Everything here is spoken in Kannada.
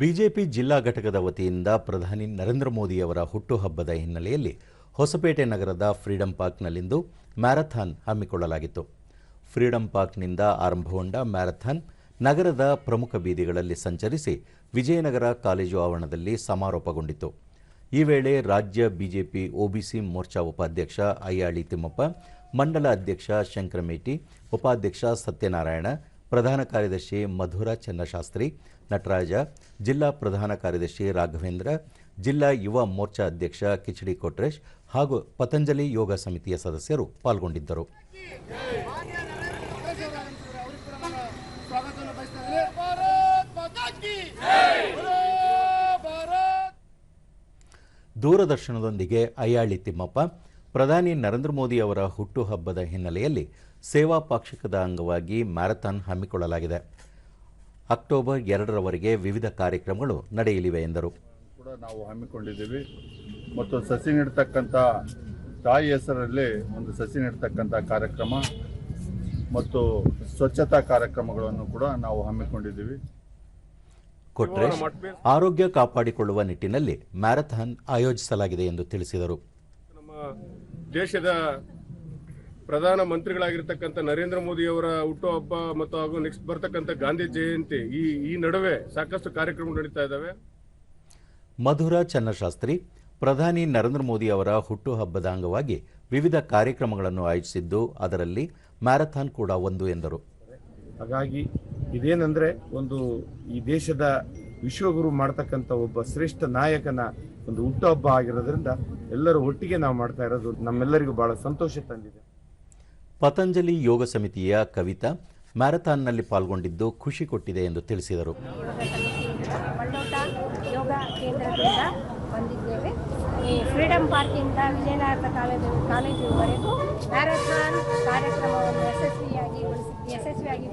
ಬಿಜೆಪಿ ಜಿಲ್ಲಾ ಘಟಕದ ವತಿಯಿಂದ ಪ್ರಧಾನಿ ನರೇಂದ್ರ ಮೋದಿಯವರ ಹುಟ್ಟುಹಬ್ಬದ ಹಿನ್ನೆಲೆಯಲ್ಲಿ ಹೊಸಪೇಟೆ ನಗರದ ಫ್ರೀಡಂ ಪಾರ್ಕ್ನಲ್ಲಿಂದು ಮ್ಯಾರಥಾನ್ ಹಮ್ಮಿಕೊಳ್ಳಲಾಗಿತ್ತು. ಫ್ರೀಡಂ ಪಾರ್ಕ್ನಿಂದ ಆರಂಭಗೊಂಡ ಮ್ಯಾರಥಾನ್ ನಗರದ ಪ್ರಮುಖ ಬೀದಿಗಳಲ್ಲಿ ಸಂಚರಿಸಿ ವಿಜಯನಗರ ಕಾಲೇಜು ಆವರಣದಲ್ಲಿ ಸಮಾರೋಪಗೊಂಡಿತು ಈ ವೇಳೆ ರಾಜ್ಯ ಬಿಜೆಪಿ, ಒಬಿಸಿ ಮೋರ್ಚಾ ಉಪಾಧ್ಯಕ್ಷ ಅಯ್ಯಾಳಿ ತಿಮ್ಮಪ್ಪ, ಮಂಡಲ ಅಧ್ಯಕ್ಷ ಶಂಕರಮೇಟಿ, ಉಪಾಧ್ಯಕ್ಷ ಸತ್ಯನಾರಾಯಣ ಪ್ರಧಾನ ಕಾರ್ಯದರ್ಶಿ ಮಧುರ ಚನ್ನಶಾಸ್ತ್ರಿ, ನಟರಾಜ, ಜಿಲ್ಲಾ ಪ್ರಧಾನ ಕಾರ್ಯದರ್ಶಿ ರಾಘವೇಂದ್ರ, ಜಿಲ್ಲಾ ಯುವ ಮೋರ್ಚಾ ಅಧ್ಯಕ್ಷ ಕಿಚಡಿ ಕೊಟ್ರೇಶ್ ಹಾಗೂ ಪತಂಜಲಿ ಯೋಗ ಸಮಿತಿಯ ಸದಸ್ಯರು ಪಾಲ್ಗೊಂಡಿದ್ದರು. ದೂರದರ್ಶನದೊಂದಿಗೆ ಅಯ್ಯಾಳಿ ತಿಮ್ಮಪ್ಪ, ಪ್ರಧಾನಿ ನರೇಂದ್ರ ಮೋದಿ ಅವರ ಹುಟ್ಟುಹಬ್ಬದ ಹಿನ್ನೆಲೆಯಲ್ಲಿ ಸೇವಾ ಪಾಕ್ಷಿಕದ ಅಂಗವಾಗಿ ಮ್ಯಾರಥಾನ್ ಹಮ್ಮಿಕೊಳ್ಳಲಾಗಿದೆ. ಅಕ್ಟೋಬರ್ ಎರಡರವರೆಗೆ ವಿವಿಧ ಕಾರ್ಯಕ್ರಮಗಳು ನಡೆಯಲಿವೆ ಎಂದರು. ಕೂಡ ನಾವು ಹಮ್ಮಿಕೊಂಡಿದ್ದೀವಿ. ಮತ್ತು ಸಸಿ ನೆಡ್ತಕ್ಕಂಥ ತಾಯಿ ಹೆಸರಲ್ಲಿ ಒಂದು ಸಸಿ ನೆಡ್ತಕ್ಕಂಥ ಕಾರ್ಯಕ್ರಮ ಮತ್ತು ಸ್ವಚ್ಛತಾ ಕಾರ್ಯಕ್ರಮಗಳನ್ನು ಕೂಡ ನಾವು ಹಮ್ಮಿಕೊಂಡಿದ್ದೀವಿ. ಕೊಟ್ರೇಶ್ ಆರೋಗ್ಯ ಕಾಪಾಡಿಕೊಳ್ಳುವ ನಿಟ್ಟಿನಲ್ಲಿ ಮ್ಯಾರಥಾನ್ ಆಯೋಜಿಸಲಾಗಿದೆ ಎಂದು ತಿಳಿಸಿದರು. ನಮ್ಮ ದೇಶದ ಪ್ರಧಾನ ಮಂತ್ರಿಗಳಾಗಿರ್ತಕ್ಕಂಥ ನರೇಂದ್ರ ಮೋದಿ ಅವರ ಹುಟ್ಟುಹಬ್ಬ ಮತ್ತು ಹಾಗೂ ನೆಕ್ಸ್ಟ್ ಬರ್ತಕ್ಕಂಥ ಗಾಂಧಿ ಜಯಂತಿ ಈ ಈ ನಡುವೆ ಸಾಕಷ್ಟು ಕಾರ್ಯಕ್ರಮಗಳು ನಡೀತಾ ಇದ್ದಾವೆ ಮಧುರ ಚನ್ನಶಾಸ್ತ್ರಿ ಪ್ರಧಾನಿ ನರೇಂದ್ರ ಮೋದಿ ಅವರ ಹುಟ್ಟುಹಬ್ಬದ ಅಂಗವಾಗಿ ವಿವಿಧ ಕಾರ್ಯಕ್ರಮಗಳನ್ನು ಆಯೋಜಿಸಿದ್ದು ಅದರಲ್ಲಿ ಮ್ಯಾರಥಾನ್ ಕೂಡ ಒಂದು ಎಂದರು. ಹಾಗಾಗಿ ಇದೇನೆಂದರೆ ಒಂದು ಈ ದೇಶದ ವಿಶ್ವಗುರು ಮಾಡ್ತಕ್ಕಂಥ ಒಬ್ಬ ಶ್ರೇಷ್ಠ ನಾಯಕನ ಒಂದು ಹುಟ್ಟುಹಬ್ಬ ಆಗಿರೋದ್ರಿಂದ ಎಲ್ಲರೂ ಒಟ್ಟಿಗೆ ನಾವು ಮಾಡ್ತಾ ಇರೋದು ನಮ್ಮೆಲ್ಲರಿಗೂ ಬಹಳ ಸಂತೋಷ ತಂದಿದೆ. ಪತಂಜಲಿ ಯೋಗ ಸಮಿತಿಯ ಕವಿತಾ ಮ್ಯಾರಥಾನ್ನಲ್ಲಿ ಪಾಲ್ಗೊಂಡಿದ್ದು ಖುಷಿ ಕೊಟ್ಟಿದೆ ಎಂದು ತಿಳಿಸಿದರು. ಯೋಗ ಕೇಂದ್ರದಿಂದ ಬಂದಿದ್ದೇವೆ. ಈ ಫ್ರೀಡಂ ಪಾರ್ಕಿಂದ ವಿಜಯನಗರ ಕಾಲೇಜು ಕಾಲೇಜುವರೆಗೂ ಮ್ಯಾರಥಾನ್ ಕಾರ್ಯಕ್ರಮವನ್ನು ಯಶಸ್ವಿಯಾಗಿ ಯಶಸ್ವಿಯಾಗಿ